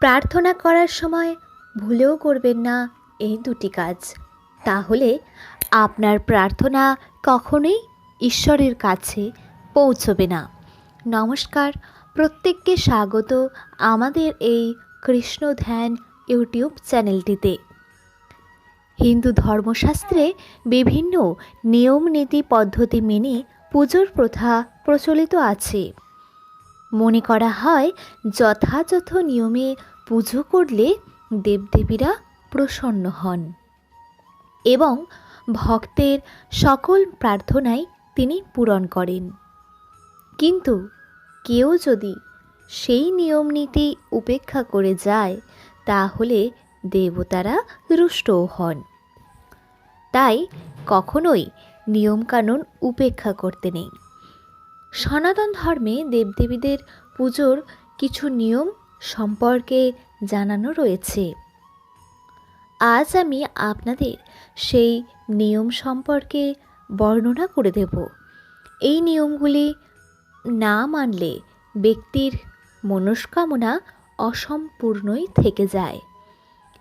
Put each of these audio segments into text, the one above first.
প্রার্থনা করার সময় ভুলেও করবেন না এই দুটি কাজ। তাহলে আপনার প্রার্থনা কখনোই ঈশ্বরের কাছে পৌঁছবে না। নমস্কার, প্রত্যেককে স্বাগত আমাদের এই কৃষ্ণ ধ্যান ইউটিউব চ্যানেলটিতে। হিন্দু ধর্মশাস্ত্রে বিভিন্ন নিয়ম নীতি পদ্ধতি মেনে পুজোর প্রথা প্রচলিত আছে। মনে করা হয়, যথাযথ নিয়মে পুজো করলে দেবদেবীরা প্রসন্ন হন। এবং ভক্তের সকল প্রার্থনাই তিনি পূরণ করেন। কিন্তু কেউ যদি সেই নিয়ম নীতি উপেক্ষা করে যায়, তাহলে দেবতারা রুষ্টও হন। তাই কখনোই নিয়মকানুন উপেক্ষা করতে নেই। সনাতন ধর্মে দেবদেবীদের পুজোর কিছু নিয়ম সম্পর্কে জানানো রয়েছে। আজ আমি আপনাদের সেই নিয়ম সম্পর্কে বর্ণনা করে দেব। এই নিয়মগুলি না মানলে ব্যক্তির মনস্কামনা অসম্পূর্ণই থেকে যায়।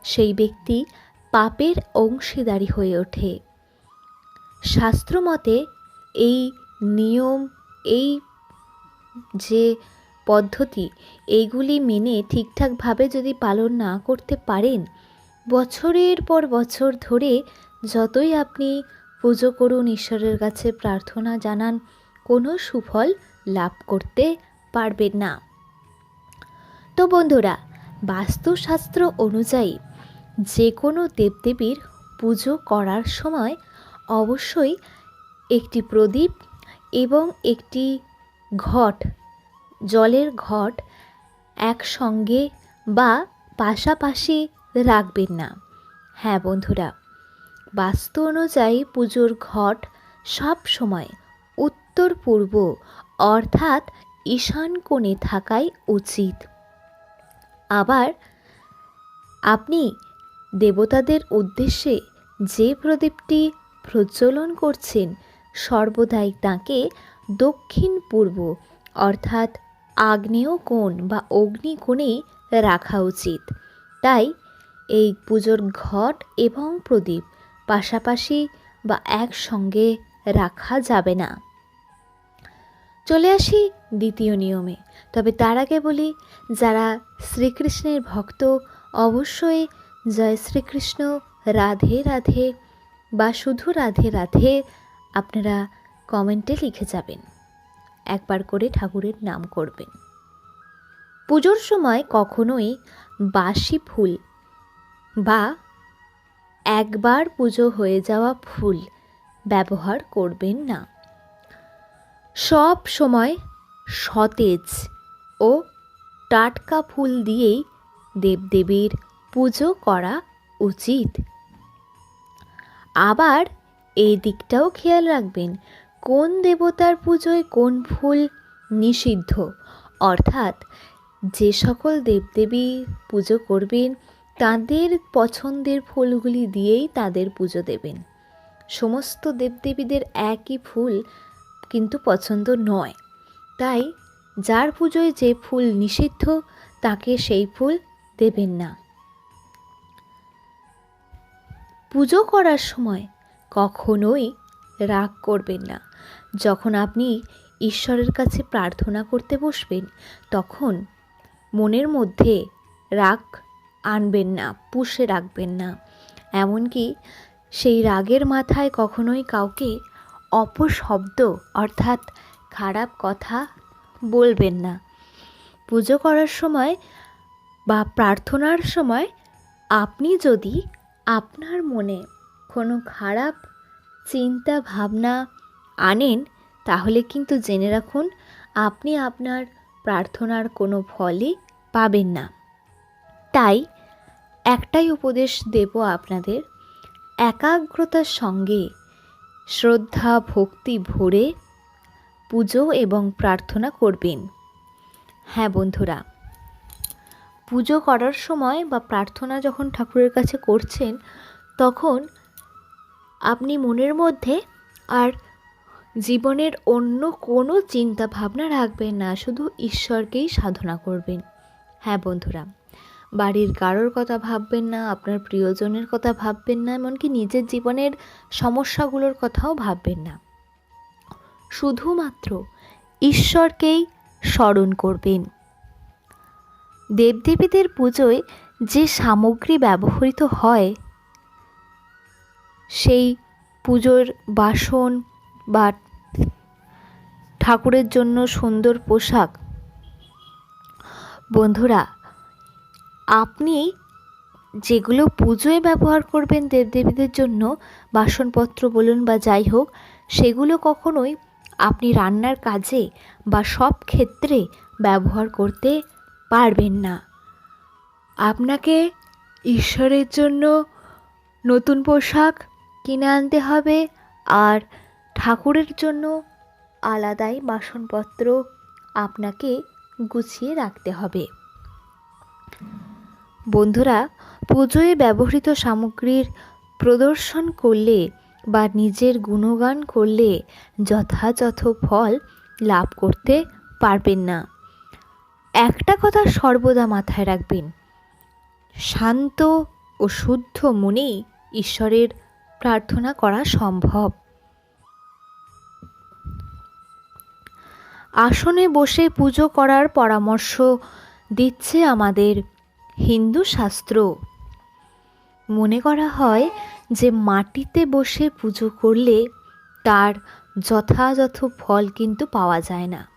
সেই ব্যক্তি পাপের অংশীদারি হয়ে ওঠে। শাস্ত্রমতে এই নিয়ম এই যে পদ্ধতি, এইগুলি মেনে ঠিকঠাকভাবে যদি পালন না করতে পারেন, বছরের পর বছর ধরে যতই আপনি পুজো করুন, ঈশ্বরের কাছে প্রার্থনা জানান, কোনো সুফল লাভ করতে পারবেন না। তো বন্ধুরা, বাস্তুশাস্ত্র অনুযায়ী যে কোনো দেবদেবীর পুজো করার সময় অবশ্যই একটি প্রদীপ এবং একটি ঘট, জলের ঘট একসঙ্গে বা পাশাপাশি রাখবেন না। হ্যাঁ বন্ধুরা, বাস্তু অনুযায়ী পুজোর ঘট সব সময় উত্তর পূর্ব অর্থাৎ ঈশান কোণে থাকাই উচিত। আবার আপনি দেবতাদের উদ্দেশ্যে যে প্রদীপটি প্রজ্বলন করছেন সর্বদাই তাকে দক্ষিণ পূর্ব, অর্থাৎ আগ্নেয় কোণ বা অগ্নিকোণেই রাখা উচিত। তাই এই পুজোর ঘট এবং প্রদীপ পাশাপাশি বা একসঙ্গে রাখা যাবে না। চলে আসি দ্বিতীয় নিয়মে। তবে তার আগে বলি, যারা শ্রীকৃষ্ণের ভক্ত, অবশ্যই জয় শ্রীকৃষ্ণ, রাধে রাধে বা শুধু রাধে রাধে আপনারা কমেন্টে লিখে যাবেন। একবার করে ঠাকুরের নাম করবেন। পুজোর সময় কখনোই বাসি ফুল বা একবার পুজো হয়ে যাওয়া ফুল ব্যবহার করবেন না। সব সময় সতেজ ও টাটকা ফুল দিয়েই দেবদেবীর পুজো করা উচিত। আবার এই দিকটাও খেয়াল রাখবেন, কোন দেবতার পুজোয় কোন ফুল নিষিদ্ধ। অর্থাৎ যে সকল দেবদেবী পুজো করবেন, তাদের পছন্দের ফুলগুলি দিয়েই তাদের পুজো দেবেন। সমস্ত দেবদেবীদের একই ফুল কিন্তু পছন্দ নয়। তাই যার পুজোয় যে ফুল নিষিদ্ধ, তাকে সেই ফুল দেবেন না। পুজো করার সময় কখনোই রাগ করবেন না। যখন আপনি ঈশ্বরের কাছে প্রার্থনা করতে বসবেন, তখন মনের মধ্যে রাগ আনবেন না, পুষে রাখবেন না। এমনকি সেই রাগের মাথায় কখনোই কাউকে অপশব্দ অর্থাৎ খারাপ কথা বলবেন না। পুজো করার সময় বা প্রার্থনার সময় আপনি যদি আপনার মনে কোনো খারাপ চিন্তা ভাবনা আনেন, তাহলে কিন্তু জেনে রাখুন আপনি আপনার প্রার্থনার কোনো ফলই পাবেন না। তাই একটাই উপদেশ দেব আপনাদের, একাগ্রতার সঙ্গে শ্রদ্ধা, ভক্তি ভরে পুজো এবং প্রার্থনা করবেন। হ্যাঁ বন্ধুরা, পুজো করার সময় বা প্রার্থনা যখন ঠাকুরের কাছে করছেন, তখন আপনি মনের মধ্যে আর জীবনের অন্য কোনো চিন্তা ভাবনা রাখবেন না, শুধু ঈশ্বরকেই সাধনা করবেন। হ্যাঁ বন্ধুরা, বাড়ির কারোর কথা ভাববেন না, আপনার প্রিয়জনের কথা ভাববেন না, এমনকি নিজের জীবনের সমস্যাগুলোর কথাও ভাববেন না। শুধুমাত্র ঈশ্বরকেই স্মরণ করবেন। দেবদেবীদের পুজোয় যে সামগ্রী ব্যবহৃত হয় সেই পুজোর বাসন বা ঠাকুরের জন্য সুন্দর পোশাক। বন্ধুরা, আপনি যেগুলো পুজোয় ব্যবহার করবেন দেবদেবীদের জন্য, বাসনপত্র বলুন বা যাই হোক, সেগুলো কখনোই আপনি রান্নার কাজে বা সব ক্ষেত্রে ব্যবহার করতে পারবেন না। আপনাকে ঈশ্বরের জন্য নতুন পোশাক কিনে আনতে হবে আর ঠাকুরের জন্য আলাদাই বাসনপত্র আপনাকে গুছিয়ে রাখতে হবে। বন্ধুরা, পুজোয় ব্যবহৃত সামগ্রীর প্রদর্শন করলে বা নিজের গুণগান করলে যথাযথ ফল লাভ করতে পারবেন না। একটা কথা সর্বদা মাথায় রাখবেন, শান্ত ও শুদ্ধ মনেই ঈশ্বরের প্রার্থনা করা সম্ভব। আসনে বসে পুজো করার পরামর্শ দিচ্ছে আমাদের হিন্দু শাস্ত্র। মনে করা হয় যে মাটিতে বসে পুজো করলে তার যথাযথ ফল কিন্তু পাওয়া যায় না।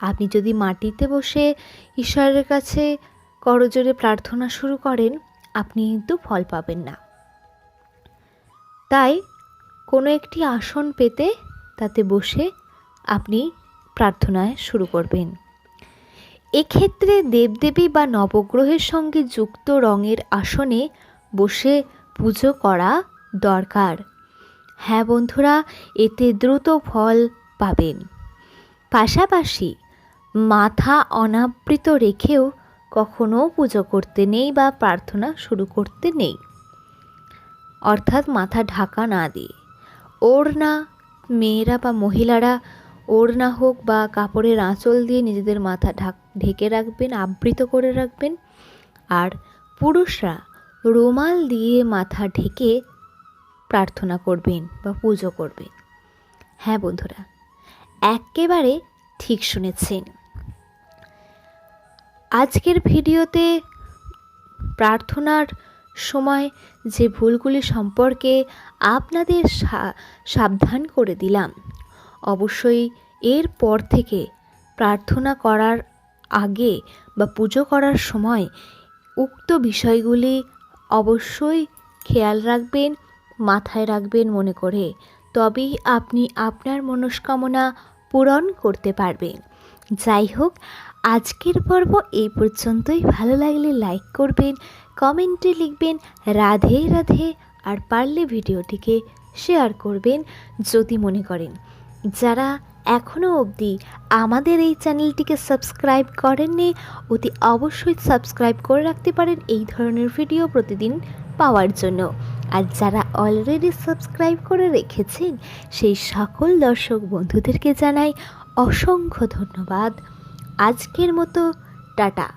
আপনি যদি মাটিতে বসে ঈশ্বরের কাছে করজোরে প্রার্থনা শুরু করেন, আপনি কিন্তু ফল পাবেন না। তাই কোনো একটি আসন পেতে তাতে বসে আপনি প্রার্থনায় শুরু করবেন। এক্ষেত্রে দেবদেবী বা নবগ্রহের সঙ্গে যুক্ত রঙের আসনে বসে পুজো করা দরকার। হ্যাঁ বন্ধুরা, এতে দ্রুত ফল পাবেন। পাশাপাশি মাথা অনাবৃত রেখেও কখনো পুজো করতে নেই বা প্রার্থনা শুরু করতে নেই। অর্থাৎ মাথা ঢাকা না দিয়ে। ওড়না মেয়েরা বা মহিলারা ওড়না হোক বা কাপড়ের আঁচল দিয়ে নিজেদের মাথা ঢাক, ঢেকে রাখবেন, আবৃত করে রাখবেন। আর পুরুষরা রুমাল দিয়ে মাথা ঢেকে প্রার্থনা করবেন বা পুজো করবেন। হ্যাঁ বন্ধুরা, একেবারে ঠিক শুনেছেন। আজকের ভিডিওতে প্রার্থনার সময় যে ভুলগুলি সম্পর্কে আপনাদের সাবধান করে দিলাম। অবশ্যই এর পর থেকে প্রার্থনা করার আগে বা পুজো করার সময় উক্ত বিষয়গুলি অবশ্যই খেয়াল রাখবেন, মাথায় রাখবেন মনে করে। তবেই আপনি আপনার মনস্কামনা পূরণ করতে পারবেন। যাই হোক, আজকের পর্ব এই পর্যন্তই। ভালো লাগলে লাইক করবেন কমেন্টে লিখবেন রাধে রাধে আর পারলে ভিডিওটিকে শেয়ার করবেন যদি মনে করেন। যারা এখনও অবধি আমাদের এই চ্যানেলটিকে সাবস্ক্রাইব করেননি, অতি অবশ্যই সাবস্ক্রাইব করে রাখতে পারেন এই ধরনের ভিডিও প্রতিদিন পাওয়ার জন্য। আর যারা অলরেডি সাবস্ক্রাইব করে রেখেছেন, সেই সকল দর্শক বন্ধুদেরকে জানাই অসংখ্য ধন্যবাদ। আজকের মতো টাটা।